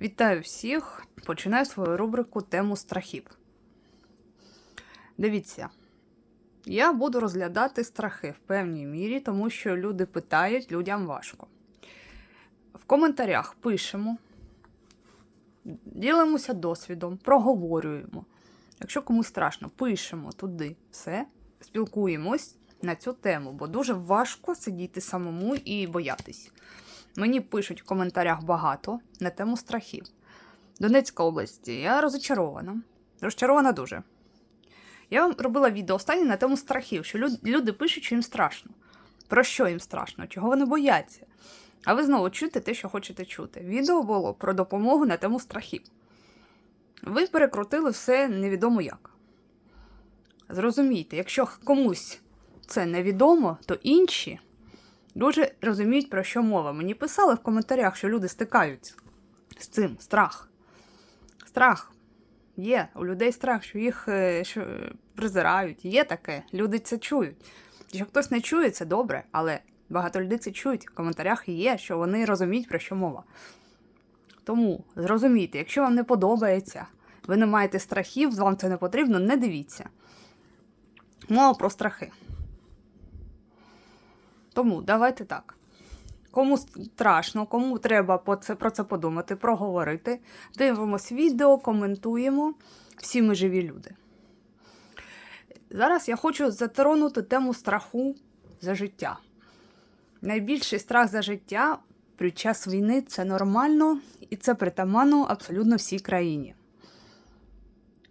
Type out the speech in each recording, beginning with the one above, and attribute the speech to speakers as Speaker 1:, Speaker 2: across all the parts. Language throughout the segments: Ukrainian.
Speaker 1: Вітаю всіх! Починаю свою рубрику Тему страхів. Дивіться, я буду розглядати страхи в певній мірі, тому що люди питають, людям важко. В коментарях пишемо, ділимося досвідом, проговорюємо. Якщо комусь страшно, пишемо туди все, спілкуємось на цю тему, бо дуже важко сидіти самому і боятись. Мені пишуть в коментарях багато на тему страхів. Донецька область, я розочарована. Розчарована дуже. Я вам робила відео останнє на тему страхів, що люди пишуть, що їм страшно. Про що їм страшно, чого вони бояться. А ви знову чуєте те, що хочете чути. Відео було про допомогу на тему страхів. Ви перекрутили все невідомо як. Зрозумійте, якщо комусь це невідомо, то інші дуже розуміють, про що мова. Мені писали в коментарях, що люди стикаються з цим страх. Страх. Є у людей страх, що їх е, що, презирають. Є таке. Люди це чують. Якщо хтось не чує, це добре, але багато людей це чують. В коментарях є, що вони розуміють, про що мова. Тому зрозумійте, якщо вам не подобається, ви не маєте страхів, вам це не потрібно, не дивіться. Мова про страхи. Тому давайте так. Кому страшно, кому треба про це подумати, проговорити. Дивимось відео, коментуємо. Всі ми живі люди. Зараз я хочу затронути тему страху за життя. Найбільший страх за життя під час війни це нормально і це притаманно абсолютно всій країні.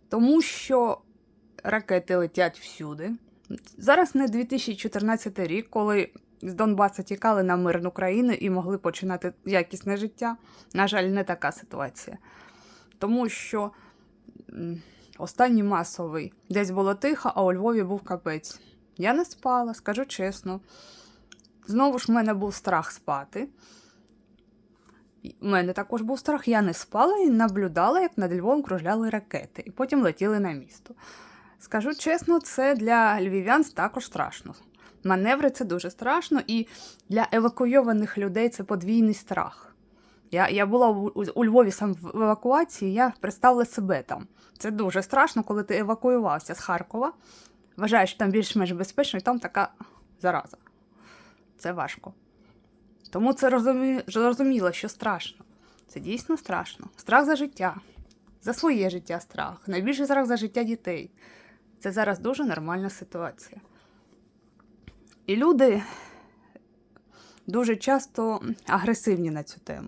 Speaker 1: Тому що ракети летять всюди. Зараз не 2014 рік, коли з Донбаса тікали на мирну країну і могли починати якісне життя. На жаль, не така ситуація. Тому що останній масовий десь було тихо, а у Львові був капець. Я не спала, скажу чесно. Знову ж в мене був страх спати. У мене також був страх, я не спала і наблюдала, як над Львовом кружляли ракети, і потім летіли на місто. Скажу чесно, це для львів'ян також страшно. Маневри це дуже страшно, і для евакуйованих людей це подвійний страх. Я я була у, у, Львові сам в евакуації, я представила себе там. Це дуже страшно, коли ти евакуювався з Харкова. Вважаєш, що там більш-менш безпечно, і там така зараза. Це важко. Тому це розумі... зрозуміло, що страшно. Це дійсно страшно. Страх за життя, за своє життя страх. Найбільший страх за життя дітей. Це зараз дуже нормальна ситуація. І люди дуже часто агресивні на цю тему.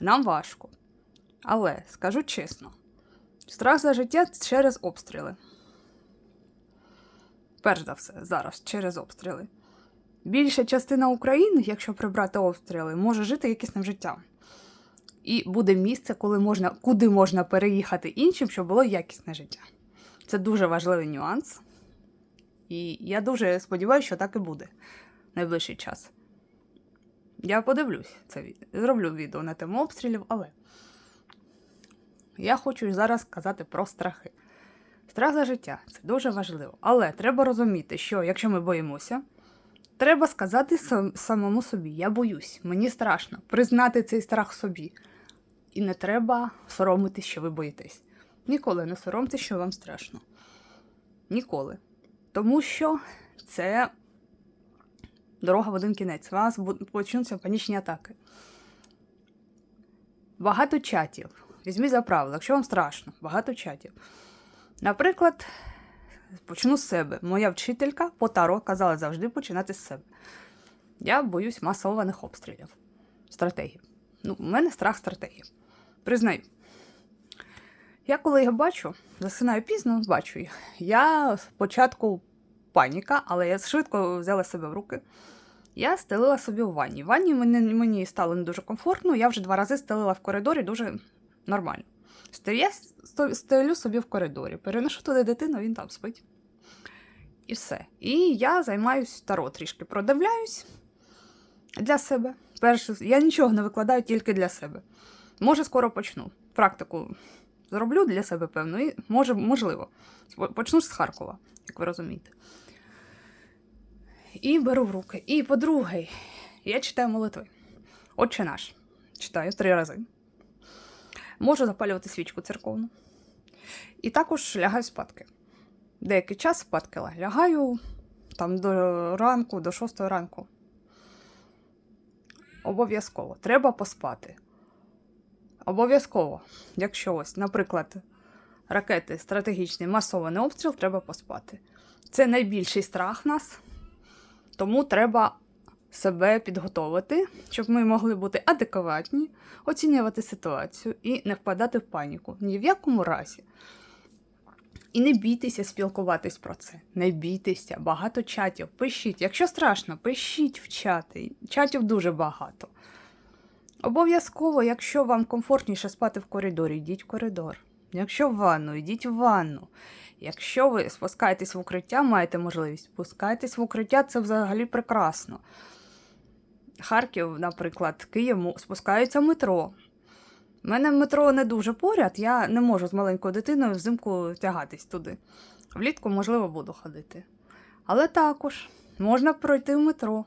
Speaker 1: Нам важко. Але скажу чесно, страх за життя через обстріли. Перш за все, зараз через обстріли. Більша частина України, якщо прибрати обстріли, може жити якісним життям. І буде місце, коли можна, куди можна переїхати іншим, щоб було якісне життя. Це дуже важливий нюанс. І я дуже сподіваюся, що так і буде найближчий час. Я подивлюсь це відео. Зроблю відео на тему обстрілів, але я хочу зараз сказати про страхи. Страх за життя це дуже важливо. Але треба розуміти, що якщо ми боїмося, треба сказати сам, самому собі: я боюсь, мені страшно, признати цей страх собі. І не треба соромитись, що ви боїтесь. Ніколи не соромтесь, що вам страшно. Ніколи. Тому що це дорога в один кінець. У вас почнуться панічні атаки. Багато чатів. Візьміть за правило, якщо вам страшно, багато чатів. Наприклад, почну з себе. Моя вчителька по таро казала завжди починати з себе. Я боюсь масованих обстрілів. Стратегів. Ну, у мене страх стратегів. Признаю. Я коли їх бачу, засинаю пізно, бачу їх. Я спочатку паніка, але я швидко взяла себе в руки. Я стелила собі в ванні. В ванні мені, мені стало не дуже комфортно, я вже два рази стелила в коридорі дуже нормально. Я стелю собі в коридорі, переношу туди дитину, він там спить. І все. І я займаюсь таро трішки, продивляюсь для себе. Перше, я нічого не викладаю тільки для себе. Може, скоро почну. Практику зроблю для себе певно, і може, можливо. Почну з Харкова, як ви розумієте. І беру в руки. І по-друге, я читаю молитви. Отче наш. Читаю три рази. Можу запалювати свічку церковну. І також лягаю спадки. Деякий час спадки лягаю там до ранку, до 6 ранку. Обов'язково. Треба поспати. Обов'язково. Якщо ось, наприклад, ракети стратегічний масований обстріл, треба поспати. Це найбільший страх в нас, тому треба себе підготовити, щоб ми могли бути адекватні, оцінювати ситуацію і не впадати в паніку. Ні в якому разі. І не бійтеся спілкуватись про це. Не бійтеся, багато чатів. Пишіть. Якщо страшно, пишіть в чати. Чатів дуже багато. Обов'язково, якщо вам комфортніше спати в коридорі, йдіть в коридор. Якщо в ванну, йдіть в ванну. Якщо ви спускаєтесь в укриття, маєте можливість спускайтесь в укриття, це взагалі прекрасно. Харків, наприклад, Київ му- спускаються метро. У мене метро не дуже поряд, я не можу з маленькою дитиною взимку тягатись туди. Влітку, можливо, буду ходити. Але також можна пройти в метро.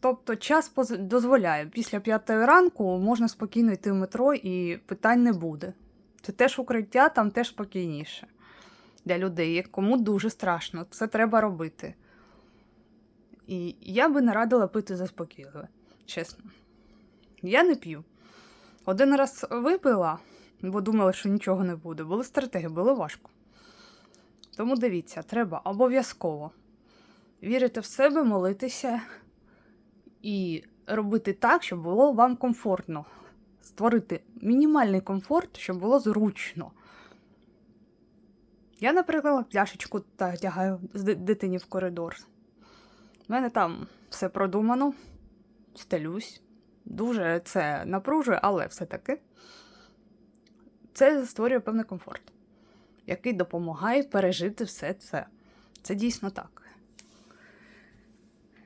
Speaker 1: Тобто час дозволяє. Після п'ятої ранку можна спокійно йти в метро і питань не буде. Це теж укриття, там теж спокійніше. Для людей, кому дуже страшно, це треба робити. І я би не радила пити заспокійливе, чесно. Я не п'ю. Один раз випила, бо думала, що нічого не буде. Були стратегії, було важко. Тому дивіться, треба обов'язково вірити в себе, молитися і робити так, щоб було вам комфортно. Створити мінімальний комфорт, щоб було зручно. Я, наприклад, пляшечку тягаю з дитині в коридор. У мене там все продумано, стелюсь. Дуже це напружує, але все-таки це створює певний комфорт, який допомагає пережити все це. Це дійсно так.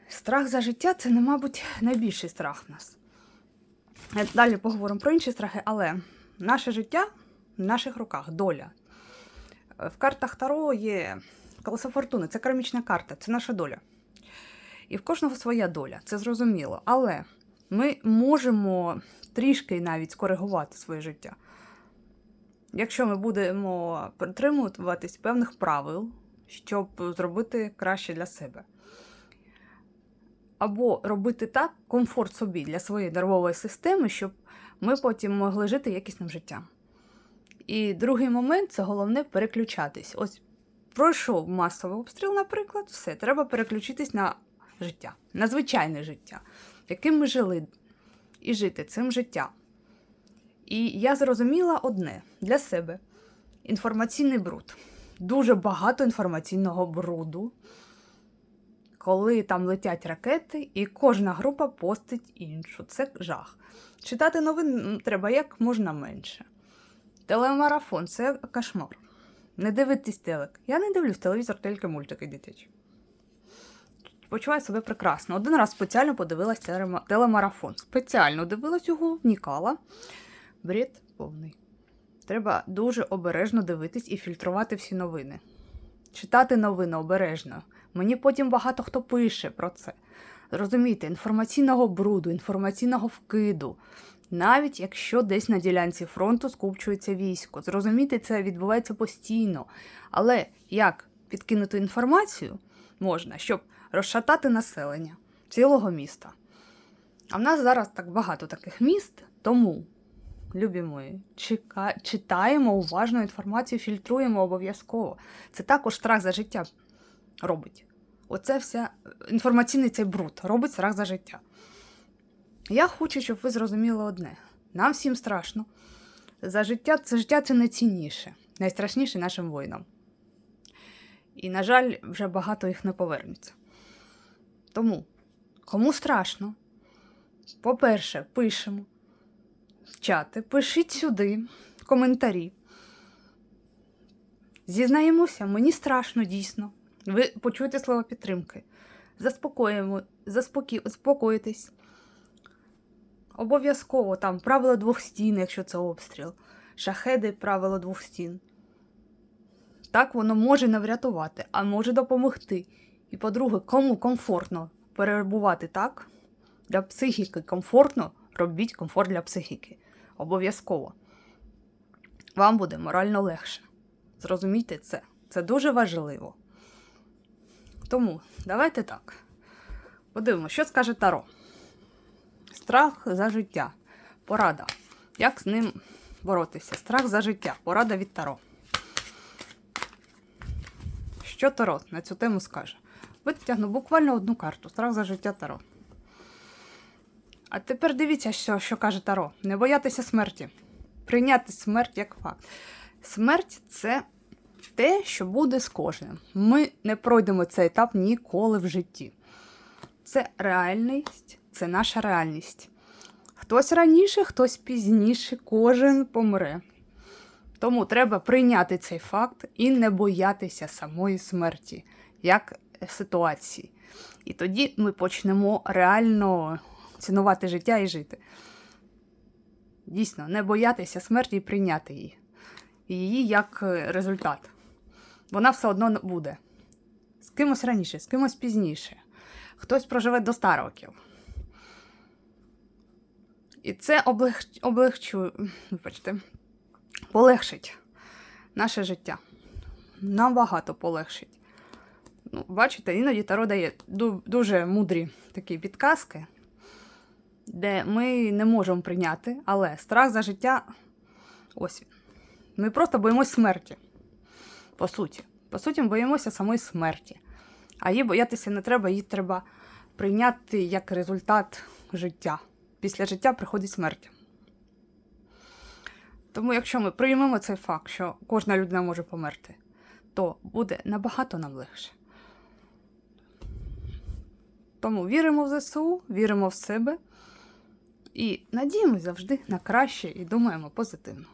Speaker 1: Страх за життя це, мабуть, найбільший страх в нас. Е, Далі поговоримо про інші страхи, але наше життя в наших руках, доля. Е, В картах Таро є колесо фортуни, це кармічна карта, це наша доля. І в кожного своя доля, це зрозуміло. Але ми можемо трішки навіть скоригувати своє життя. Якщо ми будемо притримуватись певних правил, щоб зробити краще для себе. Або робити так комфорт собі для своєї нервової системи, щоб ми потім могли жити якісним життям. І другий момент це головне переключатись. Ось пройшов масовий обстріл, наприклад, все, треба переключитись на життя, на звичайне життя, яким ми жили, і жити цим життям. І я зрозуміла одне для себе: інформаційний бруд. Дуже багато інформаційного бруду, коли там летять ракети, і кожна група постить іншу. Це жах. Читати новин треба як можна менше. Телемарафон це кошмар. Не дивитись телек. Я не дивлюсь телевізор, тільки мультики дитячі. Почуваю себе прекрасно. Один раз спеціально подивилась телемарафон. Спеціально дивилась його, вникала. Бред повний. Треба дуже обережно дивитись і фільтрувати всі новини. Читати новини обережно. Мені потім багато хто пише про це. Розумієте, інформаційного бруду, інформаційного вкиду. Навіть якщо десь на ділянці фронту скупчується військо. Зрозуміти, це відбувається постійно. Але як підкинути інформацію можна, щоб розшатати населення цілого міста. А в нас зараз так багато таких міст, тому, любі мої, читаємо уважно інформацію, фільтруємо обов'язково. Це також страх за життя робить. Оце вся інформаційний цей бруд робить страх за життя. Я хочу, щоб ви зрозуміли одне: нам всім страшно. За життя це життя це найцінніше, найстрашніше нашим воїнам. І, на жаль, вже багато їх не повернеться. Тому, кому страшно, по-перше, пишемо в чати, пишіть сюди коментарі. Зізнаємося, мені страшно дійсно. Ви почуєте слова підтримки. Заспокоїмо, заспокоїтесь. Обов'язково там правило двох стін, якщо це обстріл. Шахеди правило двох стін. Так воно може не врятувати, а може допомогти. І по-друге, кому комфортно перебувати так? Для психіки комфортно робіть комфорт для психіки. Обов'язково. Вам буде морально легше. Зрозумійте це. Це дуже важливо. Тому давайте так. Подивимося, що скаже Таро. Страх за життя. Порада. Як з ним боротися? Страх за життя. Порада від Таро. Що Таро на цю тему скаже? Витягну буквально одну карту. Страх за життя Таро. А тепер дивіться, що, що каже Таро. Не боятися смерті. Прийняти смерть як факт. Смерть це те, що буде з кожним. Ми не пройдемо цей етап ніколи в житті. Це реальність, це наша реальність. Хтось раніше, хтось пізніше, кожен помре. Тому треба прийняти цей факт і не боятися самої смерті, як ситуації. І тоді ми почнемо реально цінувати життя і жити. Дійсно, не боятися смерті і прийняти її. Її як е, результат. Вона все одно буде. З кимось раніше, з кимось пізніше. Хтось проживе до 100 років. І це облег... облегчує, вибачте, полегшить наше життя. Набагато полегшить. Ну, бачите, іноді Таро дає дуже мудрі такі підказки, де ми не можемо прийняти, але страх за життя ось він. Ми просто боїмося смерті. По суті. По суті, ми боїмося самої смерті. А її боятися не треба, її треба прийняти як результат життя. Після життя приходить смерть. Тому, якщо ми приймемо цей факт, що кожна людина може померти, то буде набагато нам легше. Тому віримо в ЗСУ, віримо в себе і надіємося завжди на краще і думаємо позитивно.